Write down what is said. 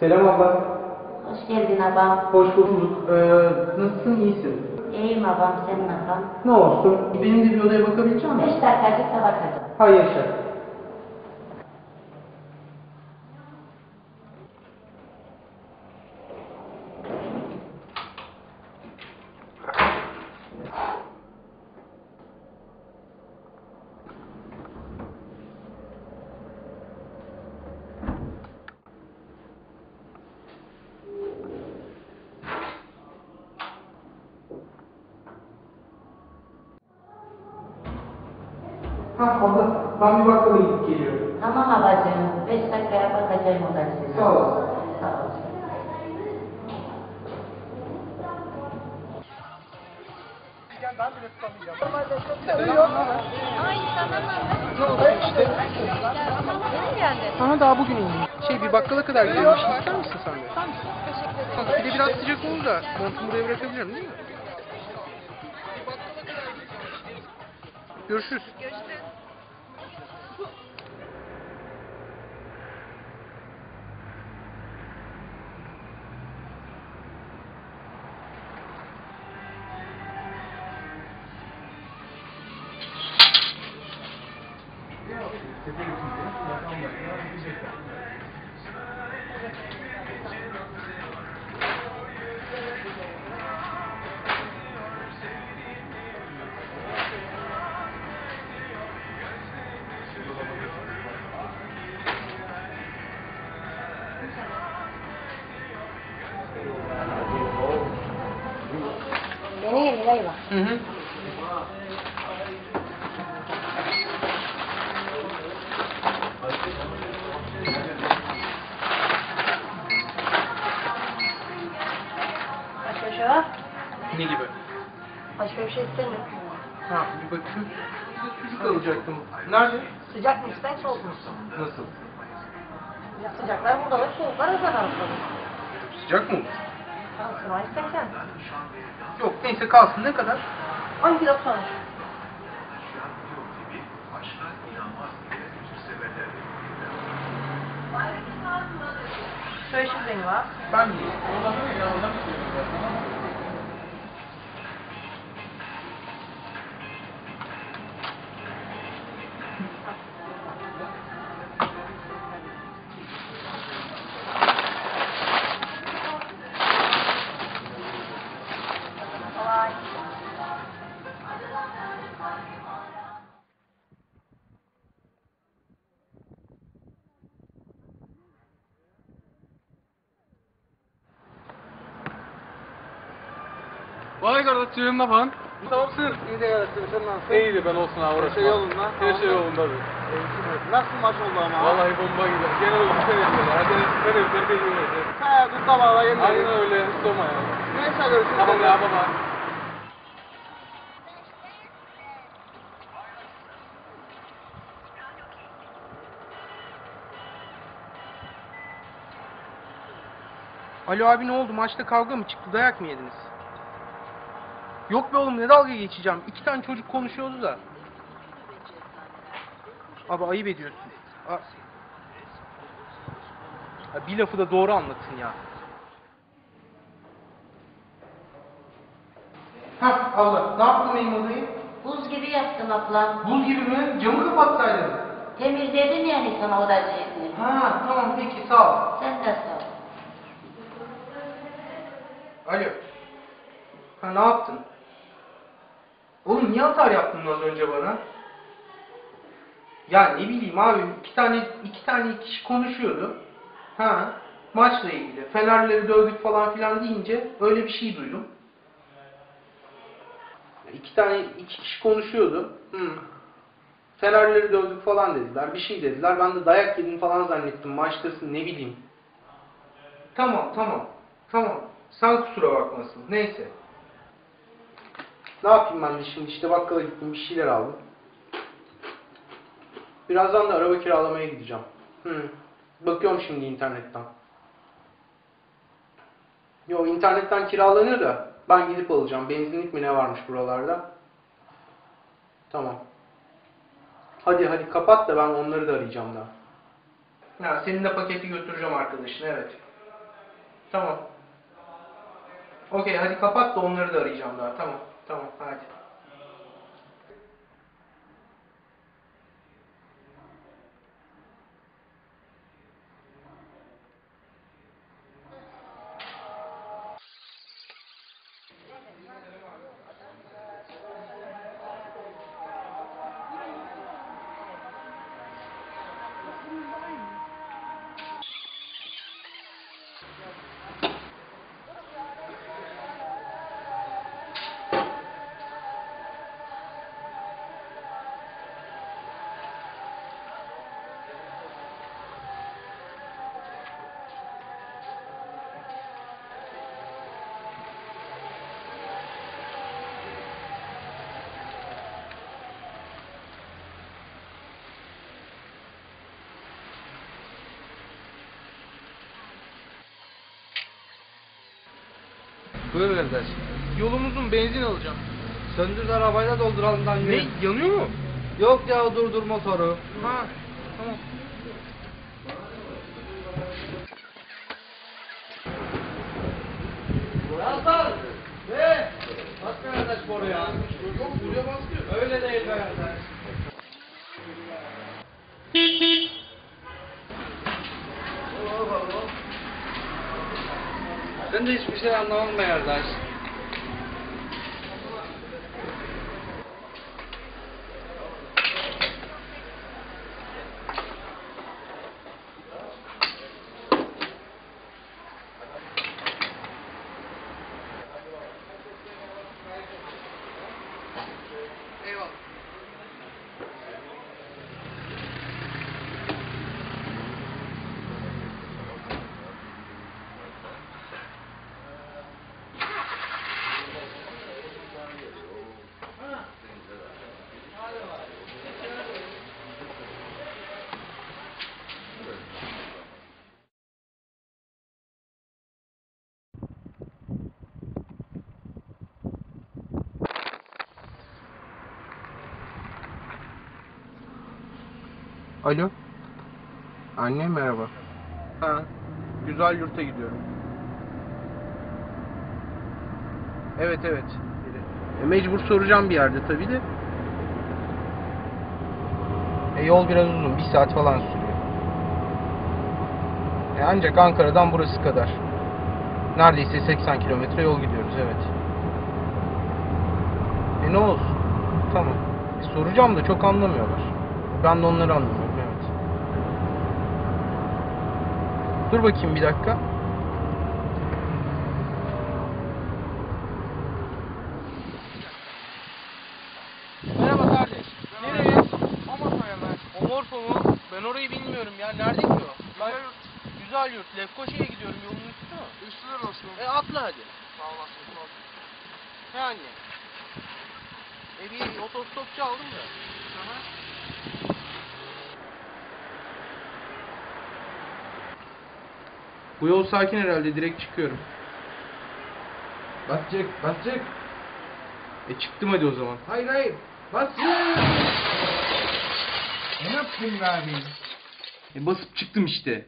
Selam abla. Hoş geldin abam. Hoş bulduk. Ee, nasılsın? İyisin. İyiyim abam, senin abam. Ne olsun? Benim de bir odaya bakabilecek Beş misin? dakikacık da bakacağım. Hay yaşa. Ha abla, ben bir bakkala gidip geliyorum. Tamam abacığım, beş dakikaya bakacağım odasına. Sağ olasın. Sağ ol. Ama daha bugün indim. Şey bir bakkala kadar gidiyorum. Bir şey ister misin sen de? Tamam. Tamam. Bir de biraz sıcak olur da montumu buraya bırakabilirim değil mi? Görüşürüz. Yeni yeni galiba. Hı hı. Başka bir şey var? Ne gibi? Başka bir şey istemiyorum. Ha bir bakayım. De sucuk alacaktım. Nerede? Sıcak mı ister, soğuk mu? Nasıl? Ya sıcaklar burada var, soğuklar özel arasında. Sıcak mı olur? Kalsın istersen. Yok neyse kalsın ne kadar? 10 kilo sonuç. Söğüşü rengi var. Ben yiyeyim. Vay kardeşim ne falan? Tamamsın. İyi de yarattın. Sen nasılsın? İyiydi ben olsun uğraşma. Her şey yolunda. Her şey yolunda abi. Nasıl maç oldu ama? Vallahi bomba gibi. Genel olarak sen ediyorlar. Hadi sen ediyorlar ben yiyorum. He, sabahla yemedim. Aynen öyle. Soma ya. Neyse görüşürüz. Tamam ya baba. Alo abi ne oldu? Maçta kavga mı çıktı? Dayak mı yediniz? Yok be oğlum ne dalga geçeceğim. İki tane çocuk konuşuyordu da. Abi ayıp ediyorsun. A- Ha, bir lafı da doğru anlatın ya. Ha abla ne yaptın benim odayı? Buz gibi yaptım ablam. Buz gibi mi? Camı kapatsaydın. Temizledin yani sana odacığını. Ha tamam peki sağ ol. Sen de sağ ol. Alo. Ha ne yaptın? Oğlum niye atar yaptın az önce bana? Ya ne bileyim abi iki tane iki tane kişi konuşuyordu. Ha maçla ilgili. Fenerleri dövdük falan filan deyince öyle bir şey duydum. İki tane iki kişi konuşuyordu. Hı. Fenerleri dövdük falan dediler. Bir şey dediler. Ben de dayak yedim falan zannettim. Maçtasın ne bileyim. Tamam tamam. Tamam. Sen kusura bakmasın. Neyse. Ne yapayım ben de şimdi işte bakkala gittim bir şeyler aldım. Birazdan da araba kiralamaya gideceğim. Hı. Bakıyorum şimdi internetten. Yo internetten kiralanıyor da ben gidip alacağım. Benzinlik mi ne varmış buralarda? Tamam. Hadi hadi kapat da ben onları da arayacağım daha. Ya senin de paketi götüreceğim arkadaşın evet. Tamam. Okey hadi kapat da onları da arayacağım daha. Tamam. Tamam hadi. Buyur kardeş. Yolumuzun benzin alacağım. Söndür de arabayla dolduralım da Ne? Yanıyor mu? Yok ya durdur motoru. Ha. Tamam. Hasan! Ne? Bas kardeş boru ya. Yok buraya basmıyor. Öyle değil be kardeş. Ben de hiçbir şey anlamam be kardeş. Eyvallah. Alo. Anne merhaba. Ha. Güzel yurta gidiyorum. Evet evet. E, mecbur soracağım bir yerde tabii de. E, yol biraz uzun. Bir saat falan sürüyor. E, ancak Ankara'dan burası kadar. Neredeyse 80 kilometre yol gidiyoruz evet. E ne olsun. Tamam. E, soracağım da çok anlamıyorlar. Ben de onları anlamıyorum evet. Dur bakayım bir dakika. Merhaba kardeş. Nereye? Amasya hemen. Omorfo mu? Ben orayı bilmiyorum ya. Nerede ki o? Ben... Güzel yurt. Lefkoşa'ya gidiyorum. Yolun üstü mü? Üstüne basın. E atla hadi. Sağ olasın. anne. E bir otostopçu aldım da. Bu yol sakin herhalde. Direkt çıkıyorum. Basacak, basacak. E çıktım hadi o zaman. Hayır hayır. Basacak. Ne yaptın be abi? E basıp çıktım işte.